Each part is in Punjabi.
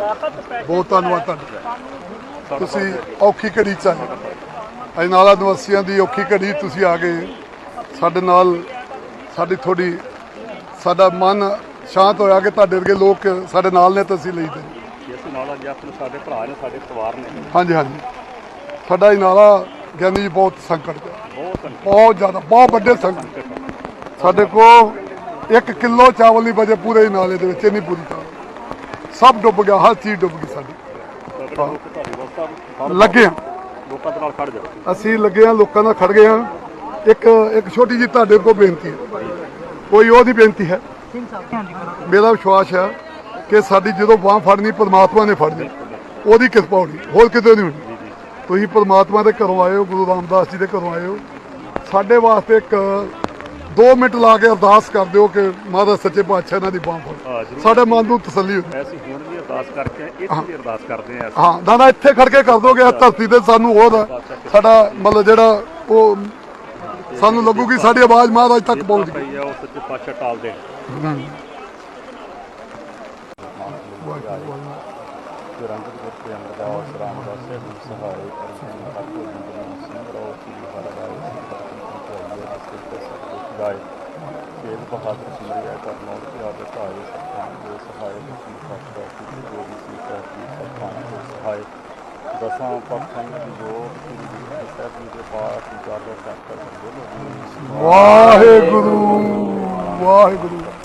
ਬਹੁਤ ਧੰਨਵਾਦ ਤੁਹਾਡਾ। ਤੁਸੀਂ ਔਖੀ ਘੜੀ ਚ ਆਏ। ਅਜਨਾਲਾ ਨਿਵਾਸੀਆਂ ਦੀ ਔਖੀ ਘੜੀ ਤੁਸੀਂ ਆ ਗਏ। ਸਾਡੇ ਨਾਲ ਸਾਡੀ ਥੋੜੀ ਸਾਡਾ ਮਨ ਸ਼ਾਂਤ ਹੋਇਆ ਕਿ ਤੁਹਾਡੇ ਵਰਗੇ ਲੋਕ ਸਾਡੇ ਨਾਲ ਨੇ ਤਾਂ ਅਸੀਂ ਲਈ ਦੇ। ਇਸ ਨਾਲ ਅੱਜ ਆਪਣੇ ਸਾਡੇ ਭਰਾ ਨੇ ਸਾਡੇ ਪਰਿਵਾਰ ਨੇ। ਹਾਂਜੀ ਹਾਂਜੀ। ਸਾਡਾ ਅਜਨਾਲਾ ਗਿਆਨੀ ਜੀ ਬਹੁਤ ਸੰਕਟ ਹੈ। ਬਹੁਤ ਜ਼ਿਆਦਾ ਬਹੁਤ ਵੱਡੇ ਸੰਕਟ ਸਾਡੇ ਕੋਲ 1 ਕਿਲੋ ਚਾਵਲ ਨਹੀਂ ਬਚੇ ਪੂਰੇ ਨਾਲੇ ਦੇ ਵਿੱਚ ਇੰਨੀ ਪੂਰੀ ਚਾਵਲ ਸਭ ਡੁੱਬ ਗਿਆ ਹਰ ਚੀਜ਼ ਡੁੱਬ ਗਈ ਸਾਡੀ। ਲੱਗੇ ਹਾਂ ਲੋਕਾਂ ਦੇ ਨਾਲ ਖੜ ਜਾਓ। ਅਸੀਂ ਲੱਗੇ ਹਾਂ ਲੋਕਾਂ ਨਾਲ ਖੜ ਗਏ ਹਾਂ ਇੱਕ ਇੱਕ ਛੋਟੀ ਜੀ ਤੁਹਾਡੇ ਕੋਲ ਬੇਨਤੀ ਹੈ ਕੋਈ ਉਹਦੀ ਬੇਨਤੀ ਹੈ? ਮੇਰਾ ਵਿਸ਼ਵਾਸ ਹੈ ਕਿ ਸਾਡੀ ਜਦੋਂ ਬਾਹ ਫੜਨੀ ਪਰਮਾਤਮਾ ਨੇ ਫੜਨੀ ਉਹਦੀ ਕਿਰਪਾ ਹੋਣੀ ਹੋਰ ਕਿਤੇ ਨਹੀਂ ਹੋਣੀ। ਤੁਸੀਂ ਪਰਮਾਤਮਾ ਦੇ ਘਰੋਂ ਆਏ ਹੋ ਗੁਰੂ ਰਾਮਦਾਸ ਜੀ ਦੇ ਘਰੋਂ ਆਏ ਹੋ। ਸਾਡੇ ਵਾਸਤੇ ਇੱਕ 2 ਮਿੰਟ ਲਾ ਕੇ ਅਰਦਾਸ ਕਰ ਦਿਓ ਕਿ ਮਹਾਰਾਜ ਸੱਚੇ ਪਾਤਸ਼ਾਹ ਇਹਨਾਂ ਦੀ ਬਾਹ ਫੜ। ਸਾਡੇ ਮਨ ਨੂੰ ਤਸੱਲੀ ਹੋ ਅਸੀਂ ਹੁਣ ਵੀ ਅਰਦਾਸ ਕਰਕੇ ਇੱਥੇ ਵੀ ਅਰਦਾਸ ਕਰਦੇ ਆ ਹਾਂ ਨਾ ਇੱਥੇ ਖੜ ਕੇ ਕਰ ਦੋਗੇ ਇਹ ਧਰਤੀ ਤੇ ਸਾਨੂੰ ਆ। ਸਾਡਾ ਮਤਲਬ ਜਿਹੜਾ ਉਹ ਸਾਨੂੰ ਲੱਗੂਗੀ ਸਾਡੀ ਆਵਾਜ਼ ਮਹਾਰਾਜ ਤੱਕ ਪਹੁੰਚ ਗਈ। ਉਹ ਸੱਚੇ ਪਾਤਸ਼ਾਹ ਟਾਲ ਦੇ ਸਹਾਰੇ ਅਰਜਨ ਗਾਏ ਤੇਲ ਬਹਾਦਰ ਸਿਮਰਿਆ ਕਰਨੋ ਤੇ ਆਦੇ ਸਹਾਏ ਸਤਾਨ ਦੇ ਸਹਾਏ ਦਸਮ ਪਾਤਸ਼ਾਹ ਕੀ ਜੋ ਵੀ ਸੀ ਪ੍ਰਾਪਤੀ ਸਤਾਨ ਦੇ ਸਹਾਏ ਦਸਾਂ ਪੱਖਾਂ ਦੀ ਗੁਰੂ ਸਾਹਿਬ ਜੀ ਦੇ ਪਾਠ ਉਜਾਗਰ ਕਰ ਬੋਲੋ ਵਾਹਿਗੁਰੂ ਵਾਹਿਗੁਰੂ ਜੀ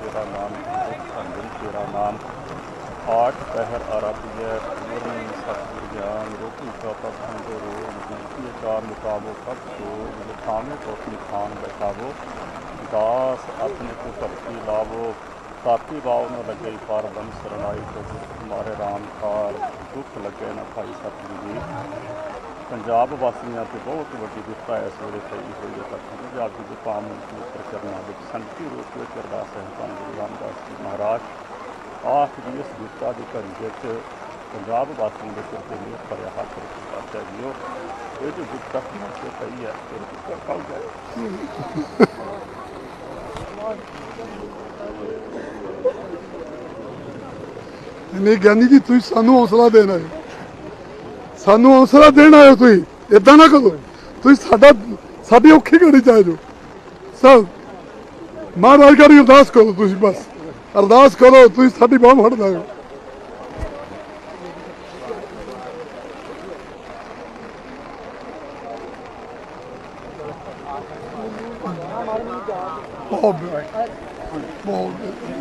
ਤੇਰਾ ਨਾਮ ਤੇਰਾ ਨਾਮ ਆਠ ਪਹਿਰ ਆਰਾਧਿਆ ਪੂਰਨ ਸਤਿ ਗਿਆਨ ਰੋਟੀ ਚਾਤਾ ਸੰਤੋ ਰੋਗ ਜਿਤੀ ਚਾਰ ਮੁਕਾਬੋ ਕਬ ਸੋ ਲਿਖਾਵੇਂ ਕੋ ਆਪਣੀ ਖਾਨ ਬੈਠਾਵੋ ਦਾਸ ਆਪਣੇ ਕੋ ਭਗਤੀ ਲਾਵੋ ਤਾਤੀ ਬਾਉ ਨ ਲੱਗੇ ਪਾਰ ਬਨ ਸਰਣਾਈ ਕੋ ਮਾਰੇ ਰਾਮ ਕਾਰ ਦੁੱਖ ਲੱਗੇ ਨ ਭਾਈ ਸਤਿਗੁਰੂ ਜੀ ਪੰਜਾਬ ਵਾਸੀਆਂ ਤੇ ਬਹੁਤ ਵੱਡੀ ਵਿਪਤਾ ਇਸ ਵੇਲੇ ਪਈ ਹੋਈ ਹੈ ਤਾਂ ਪੰਜਾਬ ਦੀ ਪਾਵਨ ਪਵਿੱਤਰ ਚਰਨਾਂ ਵਿੱਚ ਸੰਤੀ ਰੂਪ ਵਿੱਚ ਅਰਦਾਸ ਹੈ ਧੰਨ ਗੁਰੂ ਰਾਮਦਾਸ ਜੀ ਮਹਾਰਾਜ ਆਖ ਦੀ ਇਸ ਵਿਪਤਾ ਦੀ ਘੜੀ ਵਿੱਚ ਪੰਜਾਬ ਵਾਸੀਆਂ ਦੇ ਸਿਰ ਤੇ ਮੇਰ ਭਰਿਆ ਹੱਥ ਰੱਖੀ ਜੀਓ ਇਹ ਜੋ ਵਿਪਤਾ ਸੇ ਪਈ ਹੈ ਇਹ ਵਿਪਤਾ ਕੱਲ ਜਾਏ? ਨਹੀਂ ਗਿਆਨੀ ਜੀ, ਤੁਸੀਂ ਸਾਨੂੰ ਹੌਸਲਾ ਦੇਣਾ ਹੈ। ਸਾਨੂੰ ਹੌਸਲਾ ਦੇਣ ਆਏ ਤੁਸੀਂ ਇਦਾਂ ਨਾ ਕਰੋ। ਤੁਸੀਂ ਸਾਡਾ, ਸਾਡੀ ਔਖੀ ਘੜੀ ਚ ਆਏ ਜੋ ਸਰ, ਮਹਾਰਾਜ ਕਰੀ ਅਰਦਾਸ ਕਰੋ ਤੁਸੀਂ ਬਸ। ਅਰਦਾਸ ਕਰੋ ਤੁਸੀਂ ਸਾਡੀ ਬਾਹ ਫੜ ਲਾਓ ਬਹੁਤ ਬਹੁਤ।